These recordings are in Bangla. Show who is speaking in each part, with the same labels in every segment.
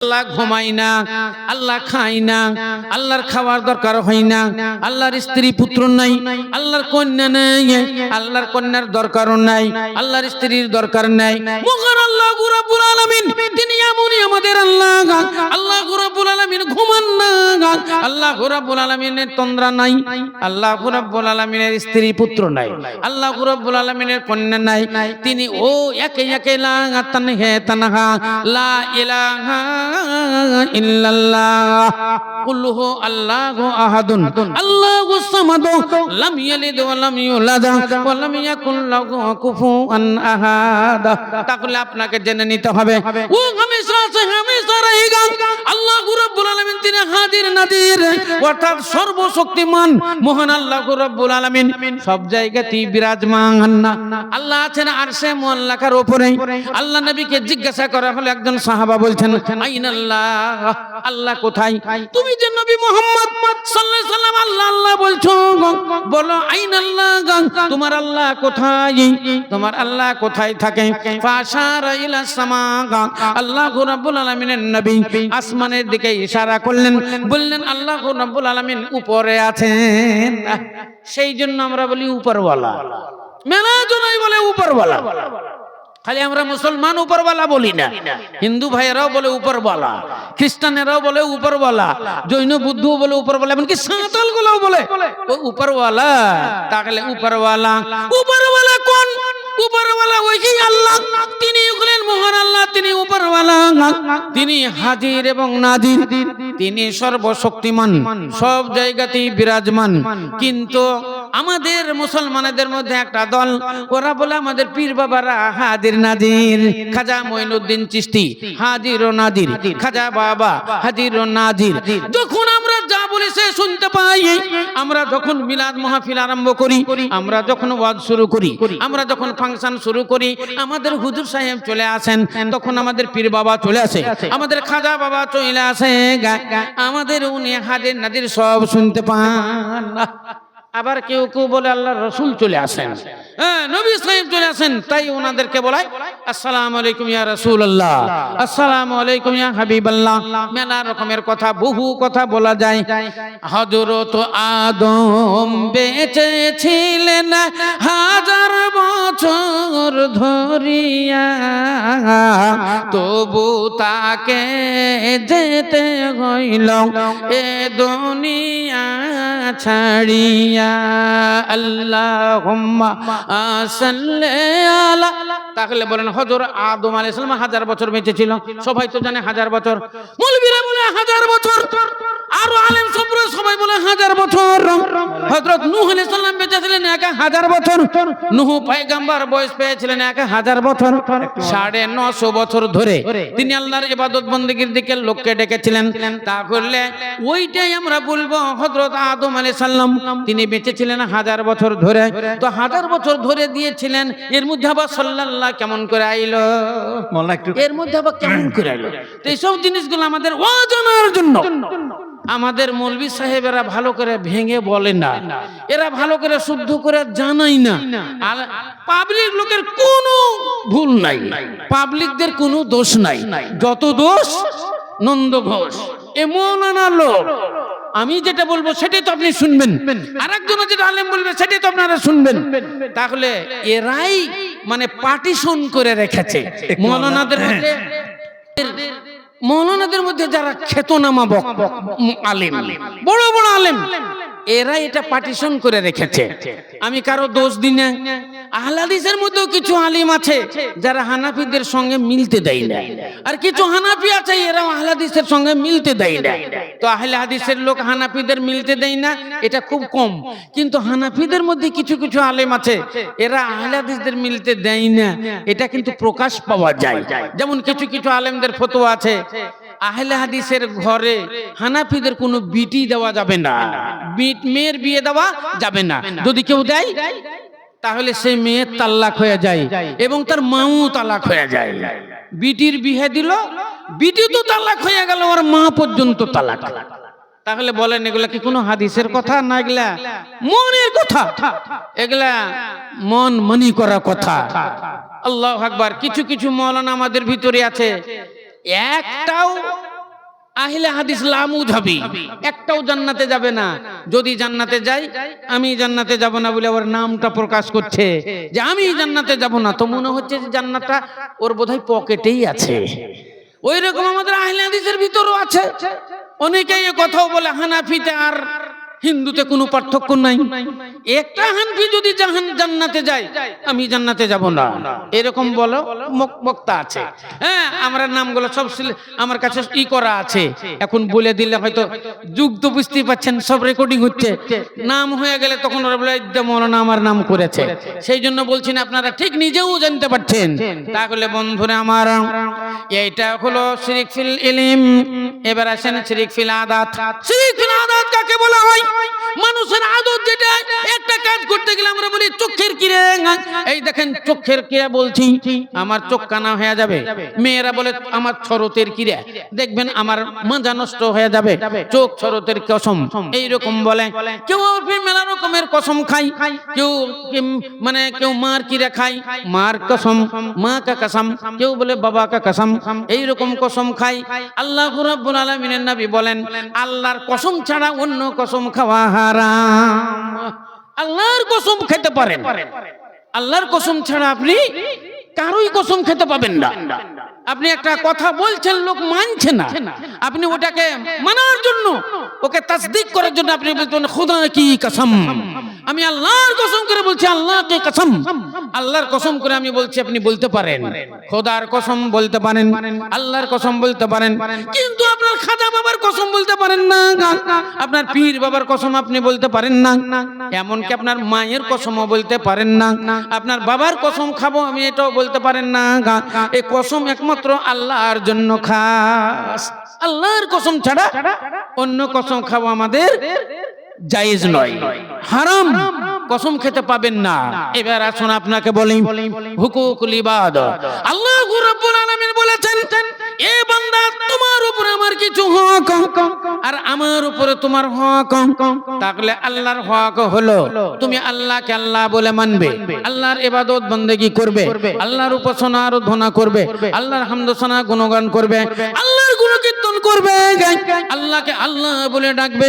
Speaker 1: আল্লাহ ঘুমাই না আল্লাহ খাই না আল্লাহর খাওয়ার দরকার হয় না আল্লাহর স্ত্রী পুত্র নাই, আল্লাহর কন্যা নাই, আল্লাহর কন্যার দরকারও নাই, আল্লাহর স্ত্রীর দরকার নাই। আল্লাহ তিনি আমাদের না আল্লাহ তন্দ্রা নাই, আল্লাহ স্ত্রী পুত্র নাই, আল্লাহ কন্যা নাই। তিনি ও একে একে লা তানহে তানহা, লা ইলাহা তাহলে আপনাকে জেনে নিতে হবে আল্লাহ আল্লাহ আল্লাহ উপরে আল্লাহ নবীকে জিজ্ঞাসা করা হলো একজন সাহাবা বলছেন, আইন আল্লাহ আল্লাহ কোথায়? তুমি যে নবী মোহাম্মদ সাল্লাল্লাহু আলাইহি সাল্লাম আল্লাহ আল্লাহ বলছো বলো আইন আল্লাহ তোমার আল্লাহ কোথায়? তোমার আল্লাহ কোথায় থাকে? ফাশারা ইলা সামা আল্লাহ রাব্বুল আলামিনের নবী আসমানের দিকে ইশারা করলেন বললেন আল্লাহ রাব্বুল আলামিন উপরে আছেন। সেই জন্য আমরা বলি উপরওয়ালা। মেলা জনাই বলে উপরওয়ালা। খালি আমরা মুসলমান উপরওয়ালা বলি না। হিন্দু ভাইয়েরাও বলে উপরওয়ালা খ্রিস্টানেরাও বলে উপরওয়ালা জৈন বুদ্ধ বলে উপরওয়ালা এমনকি সাঁতাল গুলাও বলে উপরওয়ালা তাহলে উপরওয়ালা। উপরওয়ালা কোন? আমাদের মুসলমানদের মধ্যে একটা দল, ওরা বলে আমাদের পীর বাবারা হাজির নাজির, খাজা মঈনুদ্দিন চিশতি হাজির ও নাজির, খাজা বাবা হাজির ও নাজির। যখন আমরা যা বলি সে শুনতে পাই, আমরা যখন মিলাদ মাহফিল আরম্ভ করি, আমরা যখন ওয়াজ শুরু করি, আমরা যখন ফাংশন শুরু করি, আমাদের হুজুর সাহেব চলে আসেন, তখন আমাদের পীর বাবা চলে আসে, আমাদের খাজা বাবা চলে আসে আমাদের উনি হাজির নাজির সব শুনতে পান। আবার কেউ কেউ বলে আল্লাহ রসুল চলে আসেন। হ্যাঁ চলে আসেন, তাই ওনাদেরকে আসসালামু ইয়া রাসূলুল্লাহ, আসসালামু রকমের কথা, বহু কথা বলা যায়। আদম হাজার বছর ধরিয়া, তবু তাকে যেতে হইল এ দুনিয়া ছাড়িয়া। তাহলে বলেন হযরত আদম সালাম হাজার বছর বেঁচে ছিল? সবাই তো জানে হাজার বছর। মৌলবীরা বলে হাজার বছর। আরও আলেম সবাই বলে হাজার বছর। নূহ আলাইহিস সালাম বেঁচে ছিলেন এক হাজার বছর। নূহ বয়স পেয়েছিলেন হাজার বছর। সাড়ে নশো বছর ধরে তিনি আল্লাহর ইবাদত দিকে লোককে ডেকেছিলেন। তাহলে ওইটাই আমরা বলব হযরত আদম আলাইহিস সালাম। তিনি বেঁচে ছিলেন হাজার বছর ধরে। তো হাজার বছর ধরে দিয়েছিলেন এর মধ্যে আবার সাল্লাল্লাহ কেমন করে আইলো? এর মধ্যে আবার কেমন করে আইলো? তো এইসব জিনিসগুলো আমাদের অজানার জন্য। আমাদের মৌলবি সাহেবেরা ভালো করে ভেঙে বলে না। এরা ভালো করে শুদ্ধ করে জানাই না। আর পাবলিক লোকের কোনো ভুল নাই। পাবলিকদের কোনো দোষ নাই। যত দোষ নন্দ ঘোষ। এ মৌলানা লোক। আমি যেটা বলব সেটাই তো আপনি শুনবেন। আর একজন যেটা আলেম বলবে সেটাই তো আপনারা শুনবেন। তাহলে এরাই মানে পার্টিশন করে রেখেছে। মৌলানাদের মধ্যে মৌলানাদের মধ্যে যারা খ্যাতনামা বক আলেম। বড় বড় আলেম। এরা এটা পার্টিশন করে রেখেছে। আমি কারও দোষ দিই না। আহলাদিসের মধ্যেও কিছু আলিম আছে যারা হানাফিদের সঙ্গে মিলতে দেয় না। আর কিছু হানাফি আছে এরা আহলাদিসের সঙ্গে মিলতে দেয় না। তো আহলে হাদিসের লোক হানাফিদের মিলতে দেয় না, এটা খুব কম। কিন্তু হানাফিদের মধ্যে কিছু কিছু আলেম আছে, এরা আহলাদিসদের মিলতে দেয় না। এটা কিন্তু প্রকাশ পাওয়া যায়। যেমন কিছু কিছু আলেমদের ফতোয়া আছে আহলে হাদিসের ঘরে হানাফিদের কোনো বিটি দেওয়া যাবে না। বিট মেয়ের বিয়ে দেওয়া যাবে না। যদি কেউ দেয়, তাহলে সেই মেয়ে তাল্লাক হয়ে যায় এবং তার মাও তালাক হয়ে যায়। বিটির বিহে দিল বিটি তো তালাক হয়ে গেল, ওর মা পর্যন্ত তালাক। তাহলে বলেন, এগুলা কি কোনো হাদিসের কথা না এগুলা? মনের কথা। এগুলা মন মনি করা কথা। আল্লাহ আকবার, কিছু কিছু মৌলানা আমাদের ভিতরে আছে। একটাও আহিলে হাদিস লামুদ হবে। একটাও জান্নাতে যাবে না। যদি জান্নাতে যাই, আমি জান্নাতে যাব না বলে ওর নামটা প্রকাশ করছে। যে আমি জান্নাতে যাব না, তো মনে হচ্ছে যে জান্নাতটা ওর বোধহয় পকেটেই আছে। ওই রকম আমাদের আহলে হাদিসের ভিতরও আছে। অনেকেই কথাও বলে, হানাফিতে আর হিন্দুতে কোনো পার্থক্য নাই। একটা হানফি যদি জাহান জান্নাতে যায়, আমি জান্নাতে যাব না। এরকম বলো বক্তা আছে। হ্যাঁ আমরা নামগুলো সব আমার কাছে ই করা আছে। এখন বলে দিলে হয়তো যুগ তো বুঝতেই পাচ্ছেন, সব রেকর্ডিং হচ্ছে। নাম হয়ে গেলে তখন ওরা বলে, "এই মৌলানা আমার নাম করেছে। সেই জন্য বলছি না, আপনারা ঠিক নিজেও জানতে পারছেন। তাহলে বন্ধুরা আমার, এইটা হলো শিরিক ফিল ইলিম। এবার আসেন শিরিক ফিল আদাত। শিরিক আদাত কাকে বলা হয়? মানুষের যেটা, একটা কাজ করতে গেলে আমরা বলি, চোখের কিরে এই দেখেন, চোখের কিরা বলছি, আমার চোখ কানা হয়ে যাবে। মেয়েরা বলে, আমার ছরতের কিরা। দেখবেন, আমার মাজা নষ্ট হয়ে যাবে। চোখ ছরতের কসম। এইরকম বলে, কেউ মেলা রকমের কসম খাই কেউ মানে কেউ মার কিরা খাই মার কসম, মা কা কসম। কেউ বলে, বাবা কা কসম। এইরকম কসম খাই আল্লাহ রাব্বুল আলামিনের নবী বলেন, আল্লাহর কসম ছাড়া অন্য কসম খাওয়া হারাম। আল্লাহর কসম খেতে পারেন। আল্লাহর কসম ছাড়া আপনি কারোই কসম খেতে পাবেন না। আপনি একটা কথা বলছেন, লোক মানছে না। আপনি ওটাকে মানার জন্য, ওকে তাসদিক করার জন্য আপনি বলছেন, খুদা, কি কসম? আমি আল্লাহর কসম করে বলছি, আল্লাহকে কসম। আল্লাহর কসম করে আমি বলছি, আপনি বলতে পারেন। খোদার কসম বলতে পারেন। আল্লাহর কসম বলতে পারেন। কিন্তু আপনার খাজা বাবার কসম বলতে পারেন না। আপনার পীর বাবার কসম আপনি বলতে পারেন না। এমনকি আপনার মায়ের কসমও বলতে পারেন না। আপনার বাবার কসম খাব আমি এটাও বলতে পারেন না। এই কসম একমাত্র আল্লাহর জন্য খাস। আল্লাহর কসম ছাড়া অন্য কসম খাব আমাদের জায়েজ নয়। হারাম কসম খেতে পাবেন না। এবার আসুন আপনাকে বলি হুকুকুল ইবাদ আল্লাহ রাব্বুল আলামিন বলেছেন এ বান্দা তোমার উপরে আমার কিছু হক। আর আমার উপরে তোমার হক। তাহলে আল্লাহর হক হলো তুমি আল্লাহকে আল্লাহ বলে মানবে। আল্লাহর ইবাদত বন্দেগি করবে। আল্লাহর উপাসনা আরাধনা করবে। আল্লাহর হামদোসনা গুণগান করবে। আল্লাহর গুণকীর্তন করবে আল্লাহকে আল্লাহ বলে ডাকবে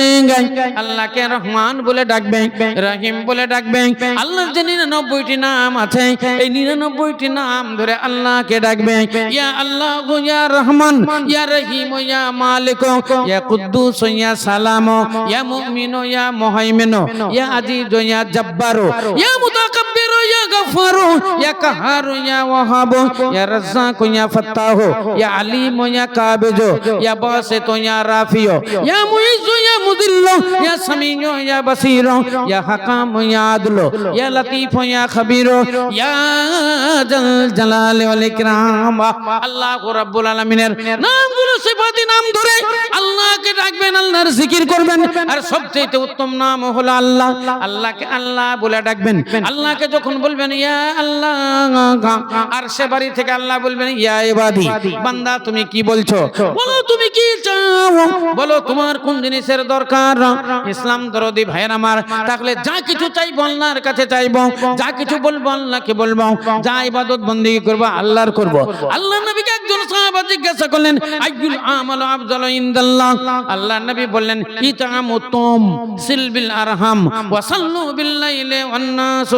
Speaker 1: আল্লাহকে রহমান বলে ডাকবে, রহিম বলে ডাকবে। আল্লাহর যে নিরানব্বইটি নাম আছে, এই নিরানব্বইটি নাম ধরে আল্লাহকে ডাকবে। ইয়া আল্লাহ ইয়া রহমান, ইয়া রহিম, ইয়া মালিক, ইয়া কুদ্দুস, ইয়া সালাম, ইয়া মুমিন, ইয়া মুহাইমিন, ইয়া আজিজ, ইয়া জব্বার, ইয়া মুতাকাব্বির, ইয়া গফফার ইয়া কাহার, ইয়া ওয়াহাব, ইয়া রাজ্জাক, ইয়া ফাত্তাহ, ইয়া আলিম, ইয়া কাবিজ ইয়া বাসিত ইয়া রাফিয় ইয়া মুইজ ইয়া মুদিল্ল, ইয়া সামিউ ইয়া বাসীর ইয়া হাকাম, ইয়া আদল, ইয়া লতিফ, ইয়া খবীর ইয়া জাল জালাল ওয়াল ইকরাম। আল্লাহ রাব্বুল আলামিনের নামগুলো, সিফাতি নাম ধরে আল্লাহকে ডাকবেন, আল্লাহর জিকির করবেন। আর সবচেয়ে উত্তম নাম হলো আল্লাহ। আল্লাহকে আল্লাহ বলে ডাকবেন। আল্লাহকে যখন বলবেন, ইয়া আল্লাহ, আর সে বাড়ি থেকে আল্লাহ বলবেন, ইয়া ইবাদি, বান্দা তুমি কি বলছো? বলো তুমি কি চাও? বলো, তোমার কোন জিনিসের দরকার? ইসলাম দরদি ভাইয়ের আমার তাহলে যা কিছু চাইব, আল্লাহর কাছে চাইব, যা কিছু বলব, আল্লাহকে বলব, যা ইবাদত বন্দি করব, আল্লাহর করব। আল্লাহ একজন সাহাবা জিজ্ঞাসা করলেন আমালু আফজালু ইনদাল্লাহ? আল্লাহ নবী বললেন সিলবিল আরহাম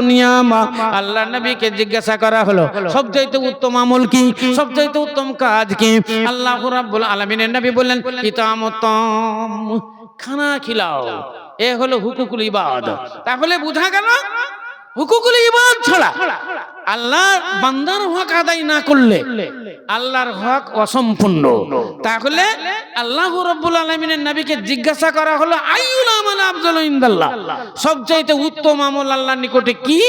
Speaker 1: নিয়ামা। আল্লাহ নবীকে জিজ্ঞাসা করা হলো সবচেয়ে উত্তম আমল কি? সবচেয়ে উত্তম কাজ কি? আল্লাহ রাব্বুল আলামিনের নবী বললেন ইতামুতুম খানা খিলাও। এ হলো হুকুকুল ইবাদ তাহলে বুঝা গেল হুকুকুল ইবাদ ছাড়া আল্লাহর বান্দার হক আদায় না করলে আল্লাহর হক অসম্পূর্ণ। তাহলে আল্লাহ রাব্বুল আলামিনের নবীকে জিজ্ঞাসা করা হলো আইউল আমাল আফজালু ইনদাল্লাহ? সবচাইতে উত্তম আমল আল্লাহর নিকটে কি?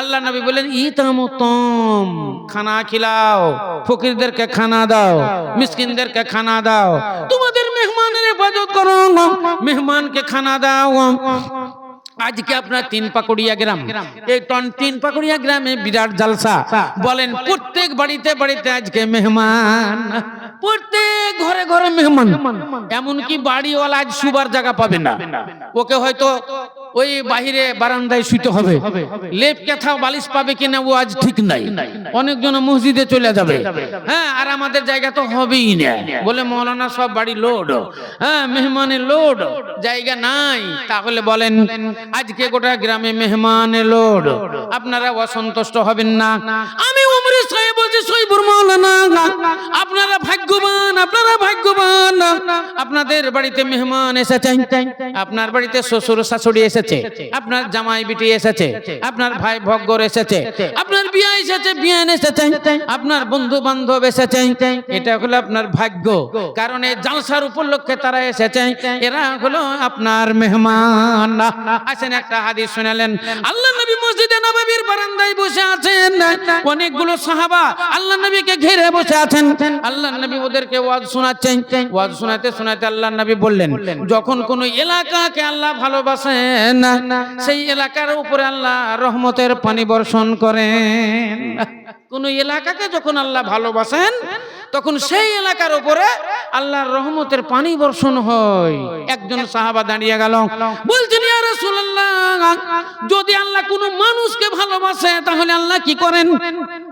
Speaker 1: আল্লাহ নবী বলেন ইতামুতম খানা খিলাও, ফকিরদেরকে খানা দাও, মিসকিনদেরকে খানা দাও। তোমাদের মেহমানের ইবাদত করো, মেহমানকে খানা দাও। আজকে আপনার তিন পাকুড়িয়া গ্রাম। এই টন তিন পাকুড়িয়া গ্রামে বিরাট জালসা। বলেন, প্রত্যেক বাড়িতে বাড়িতে আজকে মেহমান। প্রত্যেক ঘরে ঘরে মেহমান। এমনকি বাড়িওয়ালা আজ শুবার জায়গা পাবে না। ওকে হয়তো ওই বাহিরে বারান্দায় শুইতে হবে। লেপ কেথা বালিশ পাবে কিনা ও আজ ঠিক নাই। অনেকজন মসজিদে চলে যাবে। হ্যাঁ আর আমাদের জায়গা তো হবেই না। বলে মৌলানা সব বাড়ি লোড। হ্যাঁ মেহমানের লোড। জায়গা নাই। তাহলে বলেন, আজকে গোটা গ্রামে মেহমানের লোড। আপনারা অসন্তুষ্ট হবেন না। আমি উমরে সাহেব বলছি সইবুর মৌলানা, আপনারা ভাগ্যবান আপনারা ভাগ্যবান। আপনাদের বাড়িতে মেহমান এসেছেন। আপনার বাড়িতে শ্বশুর শাশুড়ি এসেছে আপনার জামাই বিটি এসেছে আপনার ভাই ভগ্গর এসেছে আপনার বিয়ে এসেছে বিয়ান এসেছে আপনার বন্ধু বান্ধব এসেছে। এটা হলো আপনার ভাগ্য। কারণ এই জালসার উপলক্ষে তারা এসেছে। এরা হলো আপনার মেহমান। আসেন একটা হাদিস শুনালেন আল্লাহ নবী মসজিদে নববীর বারান্দায় বসে আছেন। অনেকগুলো সাহাবা আল্লাহ নবীকে ঘিরে বসে আছেন। আল্লাহ নবী ওদেরকে ওয়াজ শোনাচ্ছেন। ওয়াজ শোনাতে শোনাতে আল্লাহ নবী বললেন, যখন কোন এলাকাকে আল্লাহ ভালোবাসেন, সেই এলাকার উপরে আল্লাহ রহমতের পানি বর্ষণ করেন। কোন এলাকাকে যখন আল্লাহ ভালোবাসেন, তখন সেই এলাকার উপরে আল্লাহর রহমতের পানি বর্ষণ হয়। একজন সাহাবা দাঁড়িয়ে গেল, বলছেন যদি আল্লাহ কোনো মানুষকে ভালোবাসে, তাহলে আল্লাহ কি করেন?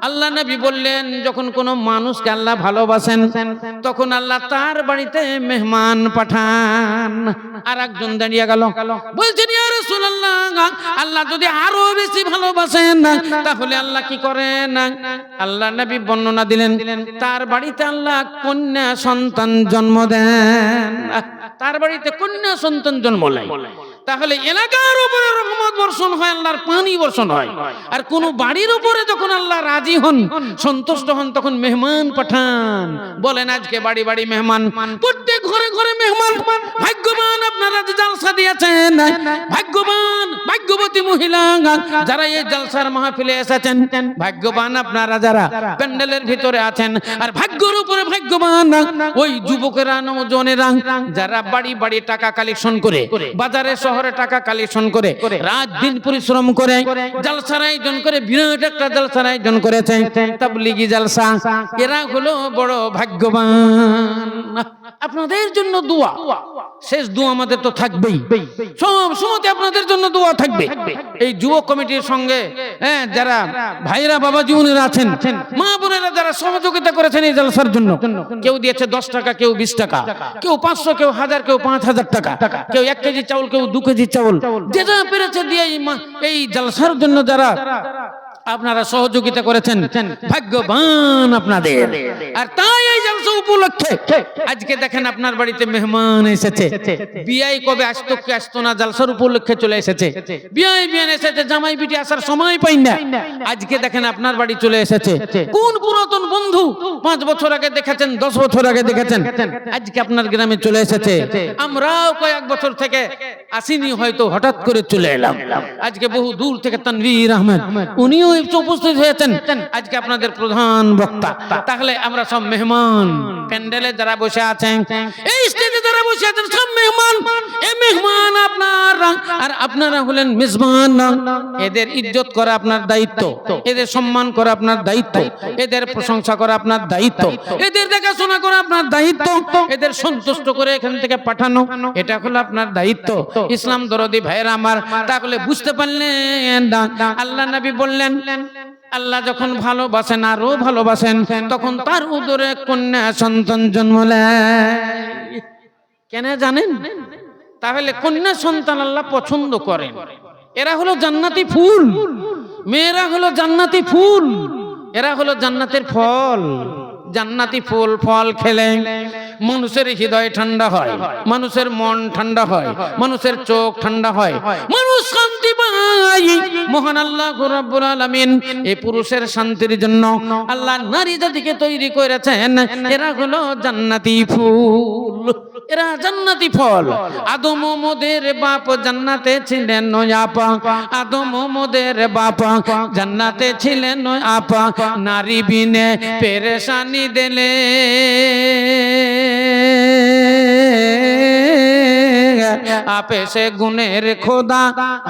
Speaker 1: আল্লাহ নবী বললেন, যখন কোনো মানুষকে আল্লাহ ভালোবাসেন, তখন আল্লাহ তার বাড়িতে মেহমান পাঠান। আর একজন দাঁড়িয়ে গেল, বলছেন আল্লাহ যদি আরও বেশি ভালোবাসেন, তাহলে আল্লাহ কি করেন? আল্লাহ নবী বর্ণনা দিলেন, তার বাড়িতে আল্লাহ কন্যা সন্তান জন্ম দেন। তার বাড়িতে কন্যা সন্তান জন্ম নেয়। তাহলে এলাকার উপরে রহমত বর্ষণ হয়, আল্লাহর পানি বর্ষণ হয়। আর কোন বাড়ির উপরে যখন আল্লাহ রাজি হন, সন্তুষ্ট হন, তখন মেহমান পাঠান। বলেন, আজকে বাড়ি বাড়ি মেহমান। প্রত্যেক ঘরে ঘরে মেহমান। ভাগ্যবান আপনারা যে জালসা দিয়েছেন। ভাগ্যবান, ভাগ্যবতী মহিলা। যারা এই জালসার মাহফিলে এসেছেন, ভাগ্যবান আপনারা যারা প্যান্ডেলের ভিতরে আছেন। আর ভাগ্যের উপরে ভাগ্যবান ওই যুবকেরা নজনেরা যারা বাড়ি বাড়ি টাকা কালেকশন করে, বাজারে শহরে টাকা কালেকশন করে রাত দিন পরিশ্রম করে জালসার আয়োজন করে বিরাট একটা জালসার আয়োজন করেছে তাবলিগি জালসা। এরা হলো বড় ভাগ্যবান। আপনাদের জন্য দোয়া। শেষ দোয়া আমাদের তো থাকবেই। সব সময়তে আপনাদের জন্য দোয়া থাকবে। এই যুব কমিটির সঙ্গে হ্যাঁ যারা ভাইরা বাবা জীবনেরা আছেন, মা বোনেরা যারা সহযোগিতা করেছেন এই জালসার জন্য, কেউ দিয়েছে দশ টাকা, কেউ বিশ টাকা, কেউ পাঁচশো, কেউ হাজার, কেউ পাঁচ হাজার টাকা, কেউ এক কেজি চাউল, কেউ দু কেজি চাউল, যে যা পেরেছে দিয়ে এই জালসার জন্য যারা আপনারা সহযোগিতা করেছেন ভাগ্যবান আপনাদের। আর তাই এই জলসা উপলক্ষে আজকে দেখেন আপনার বাড়িতে মেহমান এসেছে। বিয়াই কবে আসতো কি আসতো না জলসার উপলক্ষে চলে এসেছে। বিয়াই বিয়ান এসেছে জামাই বিটি আসার সময় পাই না। আজকে দেখেন আপনার বাড়ি চলে এসেছে। কোন পুরাতন বন্ধু পাঁচ বছর আগে দেখেছেন দশ বছর আগে দেখেছেন? আজকে আপনার গ্রামে চলে এসেছে। আমরাও কয়েক বছর থেকে আসিনি হয়তো হঠাৎ করে চলে এলাম। আজকে বহু দূর থেকে তানভীর আহমেদ উনিও উপস্থিত হয়েছেন। আজকে আপনাদের প্রধান বক্তা। তাহলে আমরা সব মেহমান। প্যান্ডেলে যারা বসে আছেন, এই স্টেজে আছেন সব মেহমান মেহমান আপনার, আর আপনারা হলেন মেজবান এদের ইজ্জত করা আপনার দায়িত্ব, এদের সম্মান করা আপনার দায়িত্ব, এদের প্রশংসা করা আপনার দায়িত্ব, এদের দেখাশোনা করা আপনার দায়িত্ব, এদের সন্তুষ্ট করে এখান থেকে পাঠানো, এটা হলো আপনার দায়িত্ব। ইসলাম দরদি ভাইয়েরা আমার, তাহলে বুঝতে পারলেন আল্লাহ নবী বললেন, আল্লাহ যখন ভালোবাসেন আরও ভালোবাসেন, তখন তার উদরে কন্যা সন্তান জন্ম নেয়। কেন জানেন? তাহলে কন্যা সন্তান আল্লাহ পছন্দ করেন। এরা হলো জান্নাতি ফুল। মেয়েরা হলো জান্নাতি ফুল। এরা হলো জান্নাতের ফল। জান্নাতি ফুল, ফল খেলে মানুষের হৃদয় ঠান্ডা হয়, মানুষের মন ঠান্ডা হয়, মানুষের চোখ ঠান্ডা হয়। মানুষ শান্তি পায়। মহান আল্লাহ রাব্বুল আলামিন এই পুরুষের শান্তির জন্য আল্লাহ নারী জাতিকে তৈরি করেছেন। এরা হলো জান্নাতি ফুল। এরা জান্নাতি ফল। আদম মোদের বাপ জান্নাতে ছিলেন আপা। আদম মোদের বাপ জান্নাতে ছিলেন আপা। নারী বিনে পেরেশানি দিলে। আপে সে গুণের খোদা,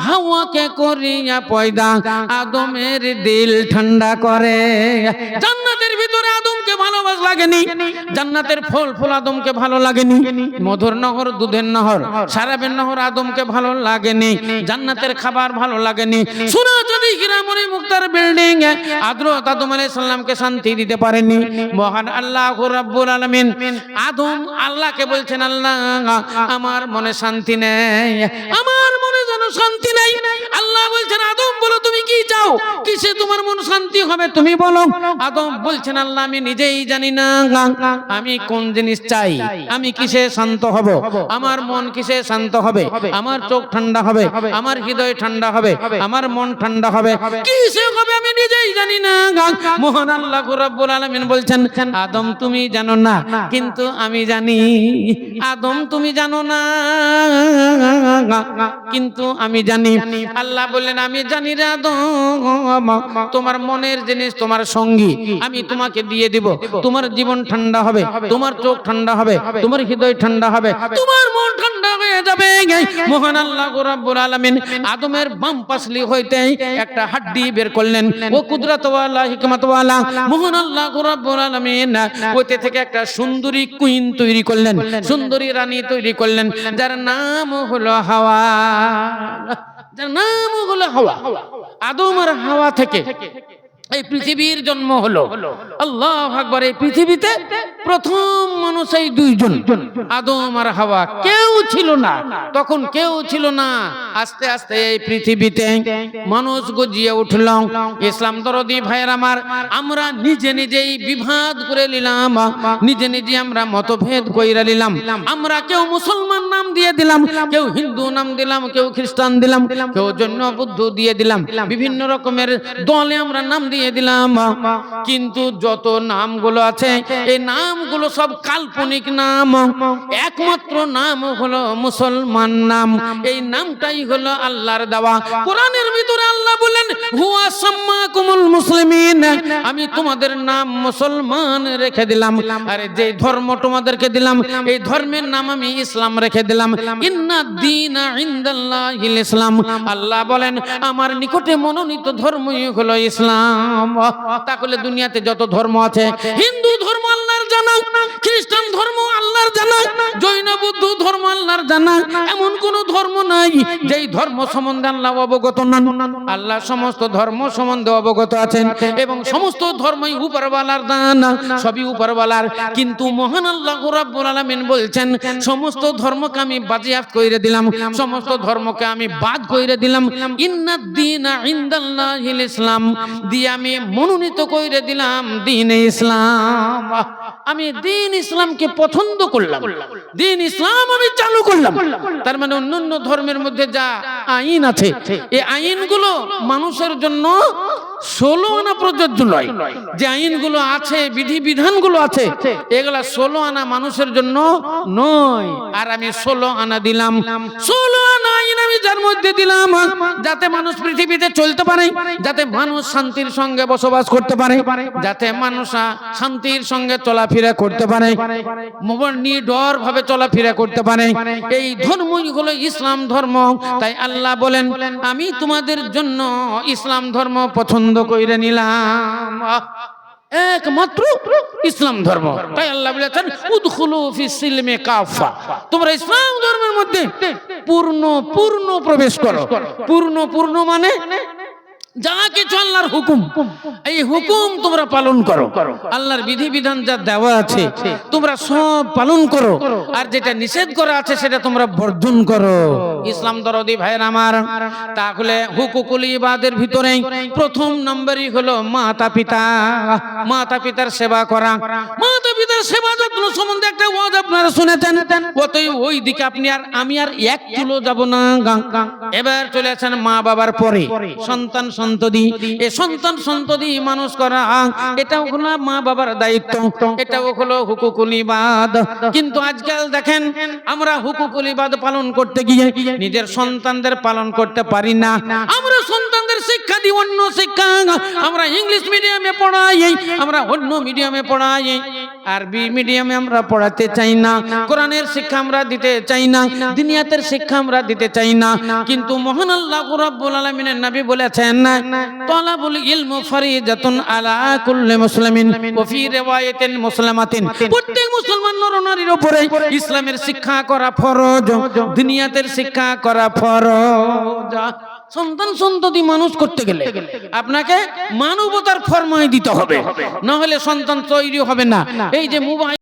Speaker 1: হাওয়াকে করিয়া পয়দা, আদমের দিল ঠান্ডা করে। জান্নাতের ভিতরে আদমকে ভালোবাস লাগেনি, জান্নাতের ফল ফল আদমকে ভালো লাগেনি, মধুর নহর, দুধের নহর সারাবের নহর আদমকে ভালো লাগেনি, জান্নাতের খাবার ভালো লাগেনি। সুরা যদি হিরামণি মুক্তার বিল্ডিং এ আদ্রত আদম আলাইহিস সালামকে শান্তি দিতে পারেনি, মহান আল্লাহ রাব্বুল আলামিন, আদম আল্লাহকে বলছেন, আল্লাহ, আমার মনে শান্তি নেই। আমার মনে যেন শান্তি নেই। আল্লাহ বলছেন, আদম, বলো তুমি কি চাও? কিসে তোমার মন শান্তি হবে তুমি বলো। আদম বলছেন, আল্লাহ, আমি নিজেই জানি না। আমি কোন জিনিস চাই? আমি কিসে শান্ত হব? আমার মন কিসে শান্ত হবে? আমার চোখ ঠান্ডা হবে? আমার হৃদয় ঠান্ডা হবে? আমার মন ঠান্ডা হবে? কিসে হবে আমি নিজেই জানি না। মহান আল্লাহ রাব্বুল আলামিন বলছেন, আদম, তুমি জানো না, কিন্তু আমি জানি। আদম, তুমি জানো না। কিন্তু আমি জানি আল্লাহ বললেন আমি জানি রে তোমার মনের জিনিস তোমার সঙ্গী। আমি তোমাকে দিয়ে দিব। তোমার জীবন ঠান্ডা হবে তোমার চোখ ঠান্ডা হবে তোমার হৃদয় ঠান্ডা হবে তোমার মন ঠান্ডা হয়ে যাবে। মহান আল্লাহ রাব্বুল আলামিন আদমের বাম পাশলি হইতে একটা হাড্ডি বের করলেন। ও কুদরতওয়ালা হিকমতওয়ালা মহান আল্লাহ রাব্বুল আলামিন ওইতে থেকে একটা সুন্দরী কুইন তৈরি করলেন সুন্দরী রানী তৈরি করলেন যার নাম হলো হাওয়া। যার নাম হলো হাওয়া। আদম আর হাওয়া থেকে এই পৃথিবীর জন্ম হলো। আল্লাহ আকবার, এই পৃথিবীতে প্রথম মানুষ এই দুইজন, আদম আর হাওয়া। কেউ ছিল না। তখন কেউ ছিল না। আস্তে আস্তে এই পৃথিবীতে মানুষ গজিয়ে উঠল। ইসলাম দরদি ভাইয়ের আমার, আমরা নিজে নিজেই বিভাদ করে নিলাম। নিজে নিজে আমরা মতভেদ কইরা নিলাম। আমরা কেউ মুসলমান নাম দিয়ে দিলাম, কেউ হিন্দু নাম দিলাম, কেউ খ্রিস্টান দিলাম, কেউ জন্য বুদ্ধ দিয়ে দিলাম। বিভিন্ন রকমের দলে আমরা নাম দিয়ে দিলাম কিন্তু যত নামগুলো আছে, এই নামগুলো সব কাল্পনিক নাম। একমাত্র নাম হলো মুসলমান নাম। এই নামটাই হলো আল্লাহর দেওয়া। কোরআনের ভিতরে আল্লাহ বলেন, হুয়া সাম্মাকুমুল মুসলিমিন। আমি তোমাদের নাম মুসলমান রেখে দিলাম। আরে যে ধর্ম তোমাদেরকে দিলাম, এই ধর্মের নাম আমি ইসলাম রেখে দিলাম। ইন্না দিনা ইসলাম। আল্লাহ বলেন, আমার নিকটে মনোনীত ধর্মই হলো ইসলাম। তাহলে দুনিয়াতে যত ধর্ম আছে হিন্দু ধর্ম আল্লাহর জানা, খ্রিস্টান ধর্ম আল্লাহর জানা, জৈন, বুদ্ধ ধর্ম আল্লাহর জানা, এমন কোন ধর্ম নাই যেই ধর্ম সম্বন্ধে আল্লাহ অবগত আল্লাহ সমস্ত ধর্ম সম্বন্ধে অবগত আছেন এবং সমস্ত ধর্মই উপরওয়ালার সবই উপরওয়ালার। কিন্তু মহান আল্লাহ রাব্বুল আলামিন বলছেন, সমস্ত ধর্মকে আমি বাজেয়াপ্ত কইরে দিলাম, সমস্ত ধর্মকে আমি বাদ কইরে দিলাম। ইন্নাদ দীনা ইসলাম, দিয়ে আমি মনোনীত কইরে দিলাম দিন ইসলাম। আমি দিন ইসলামকে পছন্দ করলাম। দিন ইসলাম আমি চালু করলাম। তার মানে অন্যান্য ধর্মের মধ্যে যা আইন আছে। এই আইনগুলো মানুষের জন্য ষোলো আনা প্রযোজ্য নয়। যে আইনগুলো আছে বিধি বিধানগুলো আছে এগুলা ষোলো আনা মানুষের জন্য নয়। আর আমি ষোলো আনা দিলাম। ষোলো আনা আইন আমি যার মধ্যে দিলাম যাতে মানুষ পৃথিবীতে চলতে পারে যাতে মানুষ শান্তির সঙ্গে বসবাস করতে পারে যাতে মানুষ শান্তির সঙ্গে চলাফেরা করতে পারে নিডর ভাবে চলাফেরা করতে পারে। এই ধর্মই হলো ইসলাম ধর্ম তাই আল্লাহ বলেন আমি তোমাদের জন্য ইসলাম ধর্ম পছন্দ করে নিলাম। একমাত্র ইসলাম ধর্ম। তাই আল্লাহ বলেছেন, উদখুলু ফি সিলমে কাফা তোমরা ইসলাম ধর্মের মধ্যে পূর্ণ পূর্ণ প্রবেশ করো। পূর্ণ পূর্ণ মানে যা কিছু আল্লাহর হুকুম, এই হুকুম তোমরা পালন করো। আল্লাহর বিধি বিধান যা দেওয়া আছে, তোমরা সব পালন করো। আর যেটা নিষেধ করা আছে, সেটা তোমরা বর্জন করো। ইসলাম দরদি ভাইয়ের আমার, তাহলে হুকুকুল ইবাদের ভিতরে প্রথম নম্বরই হলো মাতা পিতা। মাতা পিতার সেবা করা। মাতা পিতার সেবা যত্ন সম্বন্ধে একটা ওয়াজ আপনারা শুনেছেন। অতই ওই দিকে আপনি আর আমি আর এক কিলো যাব না। এবার চলে আসেন মা বাবার পরে। সন্তান সন্ততি এ সন্তান সন্ততি মানুষ করা এটাও হলো মা বাবার দায়িত্ব এটাও হলো হুকুকুল ইবাদ। কিন্তু আজকাল দেখেন আমরা হুকুকুল ইবাদ পালন করতে গিয়ে নিজের সন্তানদের পালন করতে পারি না। আমরা সন্তানদের শিক্ষা দিই অন্য শিক্ষা। আমরা ইংলিশ মিডিয়ামে পড়াই আমরা অন্য মিডিয়ামে পড়াই। আরবি মিডিয়ামে আমরা পড়াতে চাই না, কোরআনের শিক্ষা আমরা দিতে চাই না, দুনিয়াতের শিক্ষা আমরা দিতে চাই না। কিন্তু মহান আল্লাহ রাব্বুল আলামিনের নবী বলেছেন না তালাবুল ইলমু ফরিজাতুন আলা কুল্লি মুসলিমিন ওয়া ফি রিওয়ায়াতিন মুসলিমাতিন। প্রত্যেক মুসলমান নর নারীর উপরে ইসলামের শিক্ষা করা ফরজ, দুনিয়াতের শিক্ষা করা ফরজ। সন্তান সন্ততি মানুষ করতে গেলে আপনাকে মানবতার ফরমায় দিতে হবে। না হলে সন্তান তৈরি হবে না। এই যে মোবাইল